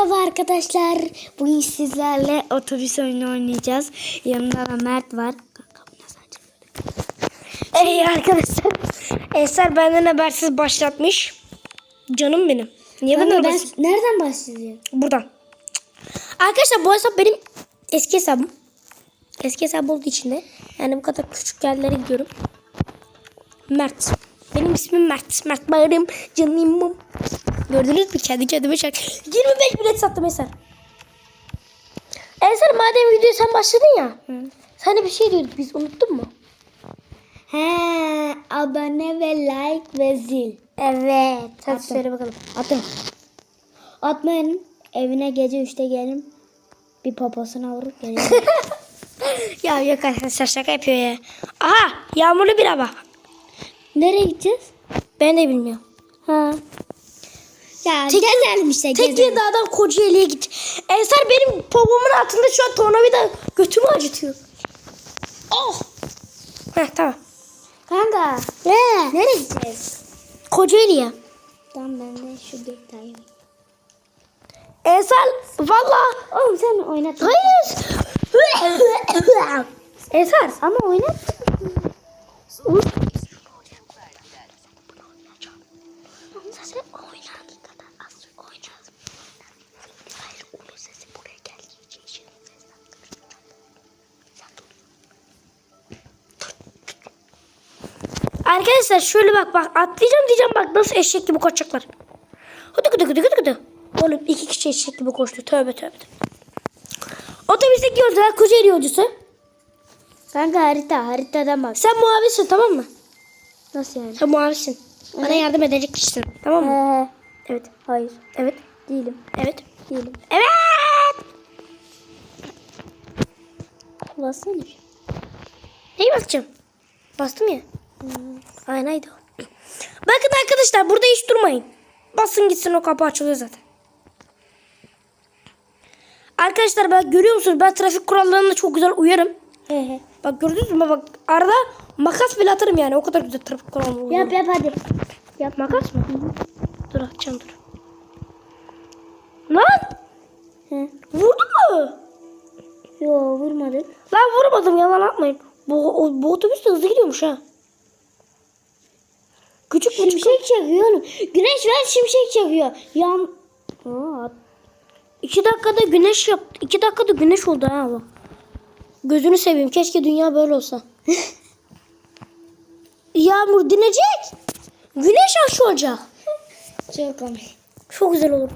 Merhaba arkadaşlar. Bugün sizlerle otobüs oyunu oynayacağız. Yanımda da Mert var. Ey arkadaşlar. Eser benden habersiz başlatmış. Canım benim. Niye benden ben, habersiz? nereden başlayacağım? Buradan. Arkadaşlar bu hesap benim eski hesabım. Eski hesap olduğu için de yani bu kadar küçük yerlere gidiyorum. Mert. Benim ismim Mert. Mert Bağırım. Canım. Gördünüz mü? Kendi kendime şarkı. 25 bilet sattım Eser. Eser madem videoya sen başladın ya. Sana bir şey diyorduk biz unuttun mu? He, abone ve like ve zil. Evet. Hadi Attım. söyle bakalım. Atın. Atmayın. Evine gece 3'te gelin. Bir poposuna vurup gelin. Ya yok arkadaşlar şaka yapıyor ya. Aha yağmurlu bir hava. Nereye gideceğiz? Ben de bilmiyorum. Ha. Ya Tek- işte gezelim. Tekirdağ'dan Kocaeli'ye git. Eser benim popomun altında şu an tornavida götümü acıtıyor. Oh. Heh tamam. Kanka. Ne? Nereye gideceğiz? Kocaeli'ye. Tamam ben de şu detayı. Eser valla. Oğlum sen oynat. Hayır. Eser. Ama oynat. Sen Arkadaşlar şöyle bak bak atlayacağım diyeceğim bak nasıl eşek gibi koşacaklar. Hıdı gıdı gıdı gıdı gıdı. Oğlum iki kişi eşek gibi koştu. Tövbe tövbe. Otobüsteki yolcular Kocaeli yolcusu. Kanka harita haritadan bak. Sen muavinsin tamam mı? Nasıl yani? Sen muavinsin. Bana yardım edecek kişisin. Tamam mı? Ee, Evet. hayır Evet. değilim. Evet. Değilim. Evet. Bassana. Neyi basacağım? Bastım ya. Aynaydı o. Bakın arkadaşlar burada hiç durmayın. Basın gitsin o kapı açılıyor zaten. Arkadaşlar bak görüyor musunuz? Ben trafik kurallarına çok güzel uyarım. He he. Bak gördünüz mü? Bak arada makas bile atarım yani. O kadar güzel trafik kurallarına uyarım. Yap yap hadi. Yap makas mı? Dur atacağım dur. Lan He. vurdu mu? Yo vurmadın. Lan vurmadım yalan atmayın. Bu, o, bu otobüs de hızlı gidiyormuş ha. Küçük küçük. Şimşek çakıyor oğlum. Güneş ver şimşek çakıyor. Yan. Aa, İki dakikada güneş yaptı. İki dakikada güneş oldu ha bu. Gözünü seveyim. Keşke dünya böyle olsa. Yağmur dinecek. Güneş aşı olacak. çok komik. Çok güzel olur.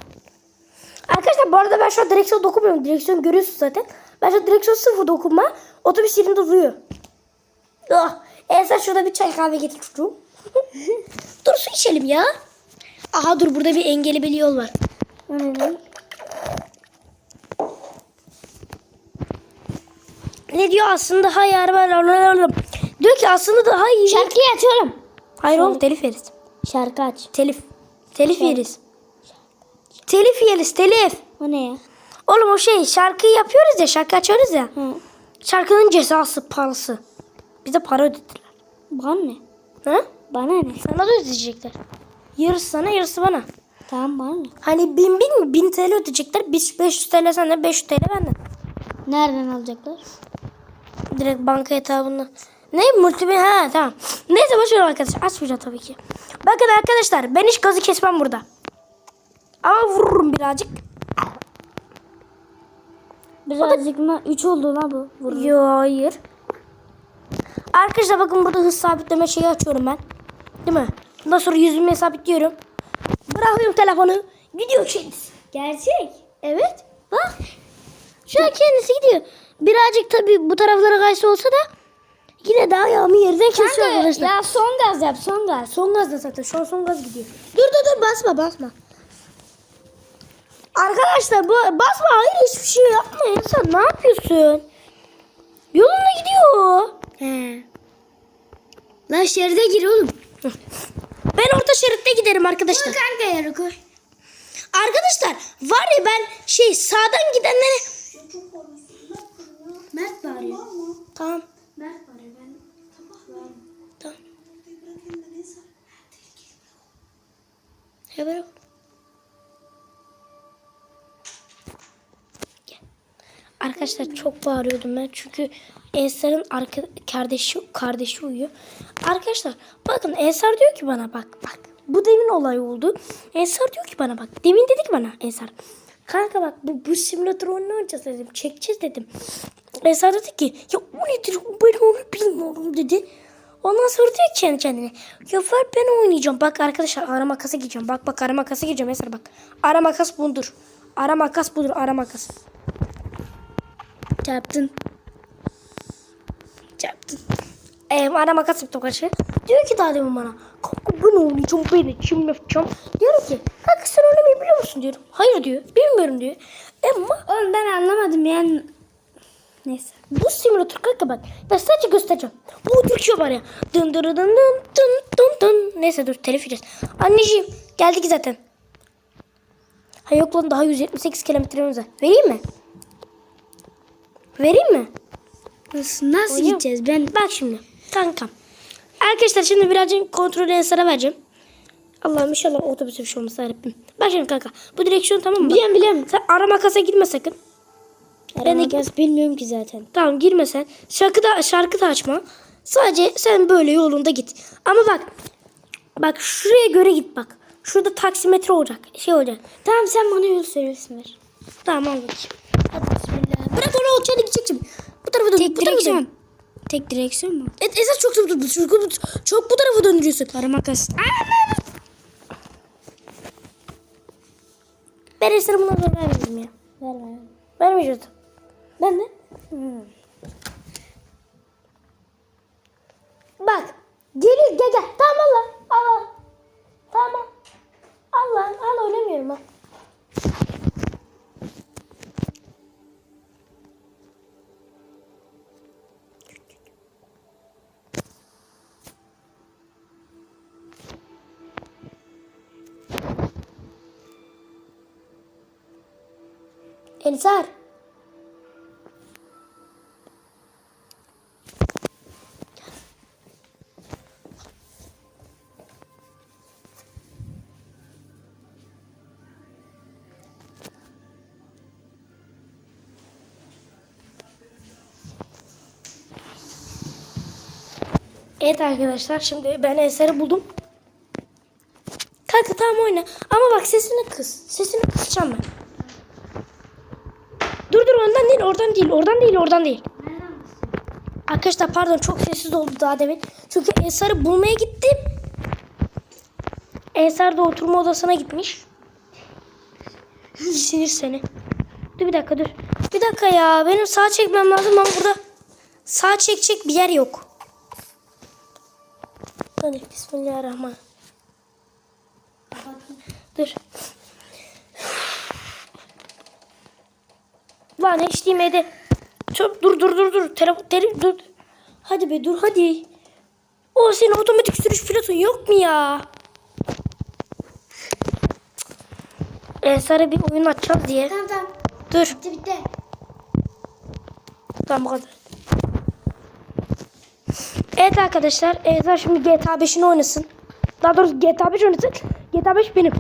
Arkadaşlar bu arada ben şu an direksiyon dokunmuyorum. Direksiyon görüyorsunuz zaten. Ben şu an direksiyon sıfır dokunma. Otobüs yerinde duruyor. Ah, sen şurada bir çay kahve getir çocuğum. Dur su içelim ya. Aha dur burada bir engeli bir yol var. O ne diyor aslında daha iyi araba Diyor ki aslında daha iyi. Şarkıyı açıyorum. Hayır oğlum telif yeriz. Şarkı aç. Telif. Telif yeriz. Telif yeriz telif. O ne ya? Oğlum o şey şarkıyı yapıyoruz ya şarkı açıyoruz ya. Hı. Şarkının cezası parası. Bize para ödediler. Bana ne? Ha? Bana ne? Sana da ödeyecekler. Yarısı sana yarısı bana. Tamam bana ne? Hani bin bin mi? Bin TL ödeyecekler. Biz 500 TL senden 500 TL benden. Nereden alacaklar? Direkt banka hesabından. Ne multibi ha tamam. Neyse boş ver arkadaşlar. Açmayacağım tabii ki. Bakın arkadaşlar ben hiç gazı kesmem burada. Ama vururum birazcık. Birazcık mı? 3 oldu lan bu. Vurur. Yo hayır. Arkadaşlar bakın burada hız sabitleme şeyi açıyorum ben. Değil mi? Ondan sonra yüzümü sabitliyorum. Bırakıyorum telefonu. Gidiyor kendisi. Gerçek. Evet. Bak. Şu an kendisi gidiyor. Birazcık tabii bu taraflara kaysa olsa da yine daha ayağımı yerden kesiyor arkadaşlar. ya son gaz yap son gaz. Son gazda zaten. Şu an son gaz gidiyor. Dur dur dur basma basma. Arkadaşlar bu basma hayır hiçbir şey yapma ya sen ne yapıyorsun? Yolunda gidiyor. He. Lan şeride gir oğlum. Ben orta şeritte giderim arkadaşlar. Kanka yarı koy. Arkadaşlar var ya ben şey sağdan gidenlere... Mert bağırıyor. Tamam. Mert bağırıyor ben. Tamam. Ya bırak. Arkadaşlar çok bağırıyordum ben çünkü Ensar'ın arka, kardeşi kardeşi uyuyor. Arkadaşlar bakın Ensar diyor ki bana bak bak bu demin olay oldu. Ensar diyor ki bana bak demin dedi ki bana Ensar. Kanka bak bu, bu simülatör oynayacağız dedim. Çekeceğiz dedim. Ensar dedi ki ya o nedir ben onu bilmiyorum dedi. Ondan sonra diyor kendi kendine. Ya ver ben oynayacağım. Bak arkadaşlar ara makasa gireceğim. Bak bak ara makasa gireceğim. Mesela bak. Ara makas budur. Ara makas budur. Ara makas. Çarptın. Çarptın. Ee, ara makas yaptım karşı. Diyor ki daha demin bana. Kanka ben oynayacağım. Ben içim yapacağım. Diyorum ki. Kanka sen oynamayı biliyor musun diyorum. Hayır diyor. Bilmiyorum diyor. Ama Oğlum ben anlamadım yani. Neyse. bu simülatör kanka bak. Ben sadece göstereceğim. Bu var ya. Dın dın dın dın dın dın dın. Neyse dur telif yiyeceğiz. Anneciğim geldik zaten. Ha yok lan daha 178 kilometremiz var. Vereyim mi? Vereyim mi? Nasıl, nasıl gideceğiz? Ben Bak şimdi kankam. Arkadaşlar şimdi birazcık kontrolü Ensar'a vereceğim. Allah'ım inşallah otobüse bir şey olmaz yarabbim. Bak şimdi kanka. Bu direksiyon tamam mı? biliyorum biliyorum. Sen ara makasa girme sakın. Ben de- de bilmiyorum ki zaten. Tamam girme sen. Şarkı da, şarkı da açma. Sadece sen böyle yolunda git. Ama bak. Bak şuraya göre git bak. Şurada taksimetre olacak. Şey olacak. Tamam sen bana yol söylüyorsun ver. Tamam al bakayım. Hadi bismillah. Bırak onu o çadı gidecek şimdi. Bu tarafa dön. Bu tarafa dön. Tek direksiyon mu? Et, esas çok çok, çok, çok, çok bu tarafa döndürüyorsun. Para makas. Ben Esra'ya buna da vermedim ya. Ver ver. Vermeyecektim. Ben de. Bak. Geliyor gel gel. Ensar. Evet arkadaşlar şimdi ben Ensar'ı buldum. Kanka tamam oyna. Ama bak sesini kıs. Sesini kısacağım ben. Dur ondan değil oradan değil oradan değil oradan değil. Arkadaşlar pardon çok sessiz oldu daha demin. Çünkü Ensar'ı bulmaya gittim. Ensar da oturma odasına gitmiş. Sinir seni. Dur bir dakika dur. Bir dakika ya benim sağ çekmem lazım ama burada sağ çekecek bir yer yok. Hadi bismillahirrahmanirrahim. Dur. Lan HDMI'de. Çok dur dur dur dur. Telefon tele, dur. Hadi be dur hadi. O senin otomatik sürüş pilotun yok mu ya? Ensar'a bir oyun açacağız diye. Tamam tamam. Dur. Bitti bitti. Tamam bu kadar. Evet arkadaşlar. Ensar şimdi GTA 5'ini oynasın. Daha doğrusu GTA 5 oynasın. GTA 5 benim.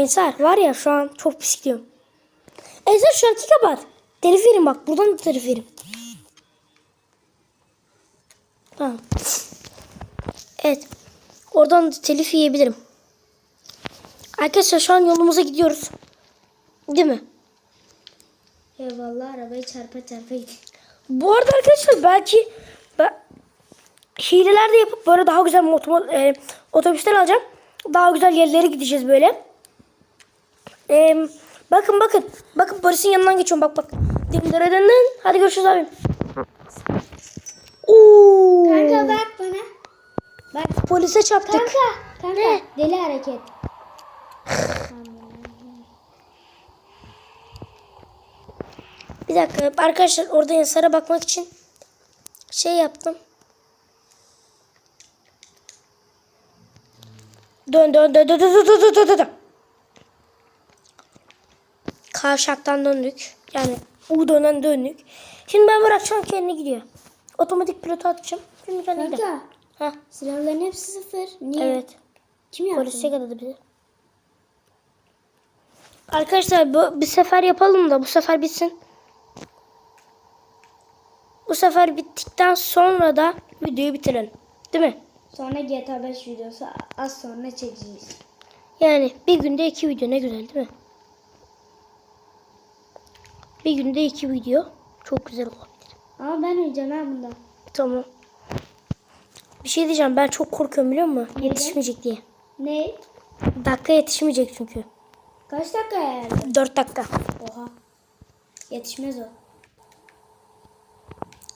Ensar var ya şu an çok pis gidiyorum. Ensar şarkıyı kapat. Telif verin bak. Buradan da telif verin. Tamam. Evet. Oradan da telif yiyebilirim. Arkadaşlar şu an yolumuza gidiyoruz. Değil mi? Eyvallah arabayı çarpa çarpa gidiyor. Bu arada arkadaşlar belki ben hileler de yapıp böyle daha güzel motor, e, otobüsler alacağım. Daha güzel yerlere gideceğiz böyle. E, bakın bakın. Bakın Barış'ın yanından geçiyorum bak bak. Dın. Hadi görüşürüz abim. Oo. Kanka bak bana. Bak. Polise çarptık. Kanka. Kanka. Ne? Deli hareket. Bir dakika arkadaşlar orada Ensar'a bakmak için şey yaptım. Dön dön dön dön dön dön dön dön dön. Kavşaktan döndük. Yani U-dönen döndük. Şimdi ben bırakacağım kendine gidiyor. Otomatik pilota atacağım. Şimdi kendine gidiyor. Heh, Silahların hepsi sıfır. Niye? evet. Kim yaptı? Polis yakaladı bizi. Arkadaşlar bu bir sefer yapalım da bu sefer bitsin. Bu sefer bittikten sonra da videoyu bitirelim. Değil mi? Sonra GTA 5 videosu az sonra çekeceğiz. Yani bir günde iki video ne güzel değil mi? Bir günde iki video çok güzel olabilir. Ama ben uyuyacağım ha bundan. Tamam. Bir şey diyeceğim ben çok korkuyorum biliyor musun? Neden? Yetişmeyecek diye. Ne? Dakika yetişmeyecek çünkü. Kaç dakika yani? 4 dakika. Oha. Yetişmez o.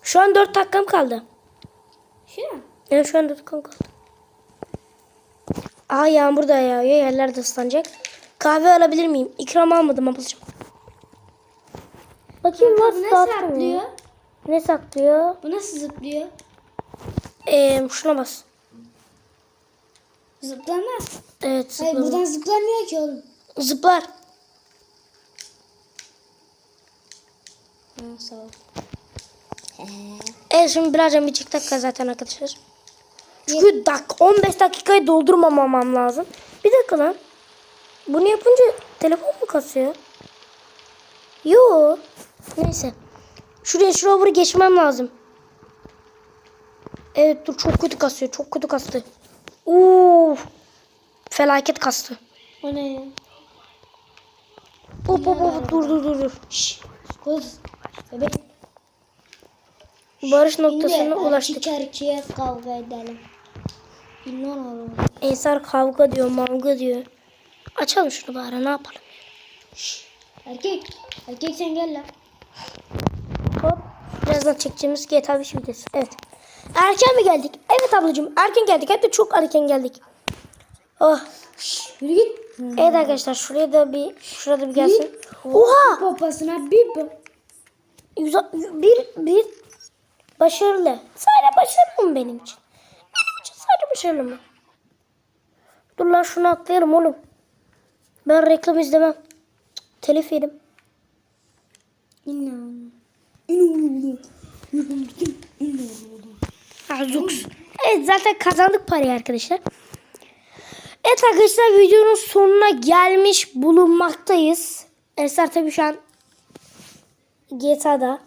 Şu an 4 dakikam kaldı. Şu an. Evet şu an 4 dakikam kaldı. Aa yağmur da yağıyor. Yerler de ıslanacak. Kahve alabilir miyim? İkram almadım ablacığım. Bakayım Bu nasıl atlıyor? Ne saklıyor? Bu nasıl zıplıyor? Ee, şuna bas. Zıplamaz. Evet Hayır zıplar. buradan zıplamıyor ki oğlum. Zıplar. Ha, sağ ol. Evet şimdi birazdan bir dakika zaten arkadaşlar. Çünkü dak 15 dakikayı doldurmamam lazım. Bir dakika lan. Bunu yapınca telefon mu kasıyor? Yo. Neyse. Şuraya şuraya geçmem lazım. Evet dur çok kötü kasıyor. Çok kötü kastı. Uuu. Felaket kastı. O ne ya? Hop hop hop dur dur dur dur. Şş. Kız. Bebek. Barış noktasına ulaştık. Erkeğe kavga edelim. Bilmem oğlum. Ensar kavga diyor, mavga diyor. Açalım şunu bari ne yapalım. Erkek. Erkek sen gel lan. Hop. Birazdan çekeceğimiz GTA 5 videosu. Evet. Erken mi geldik? Evet ablacığım erken geldik. Hem de çok erken geldik. Oh. Yürü git. Evet arkadaşlar şuraya da bir şurada bir gelsin. Oha! Popasına bir bir, bir başarılı. Sadece başarılı mı benim için? Benim için sadece başarılı mı? Dur lan şunu atlayalım oğlum. Ben reklam izlemem. Telif yedim. İnan. İnan. Evet zaten kazandık parayı arkadaşlar. Evet arkadaşlar videonun sonuna gelmiş bulunmaktayız. Eser tabii şu an GTA'da.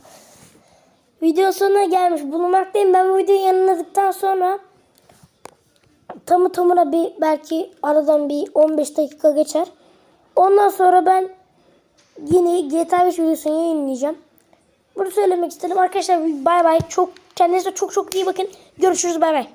Video sonuna gelmiş bulunmaktayım. Ben bu videoyu yayınladıktan sonra tamı tamına bir belki aradan bir 15 dakika geçer. Ondan sonra ben yine GTA 5 videosunu yayınlayacağım. Bunu söylemek istedim. Arkadaşlar bay bay. Çok kendinize çok çok iyi bakın. Görüşürüz bay bay.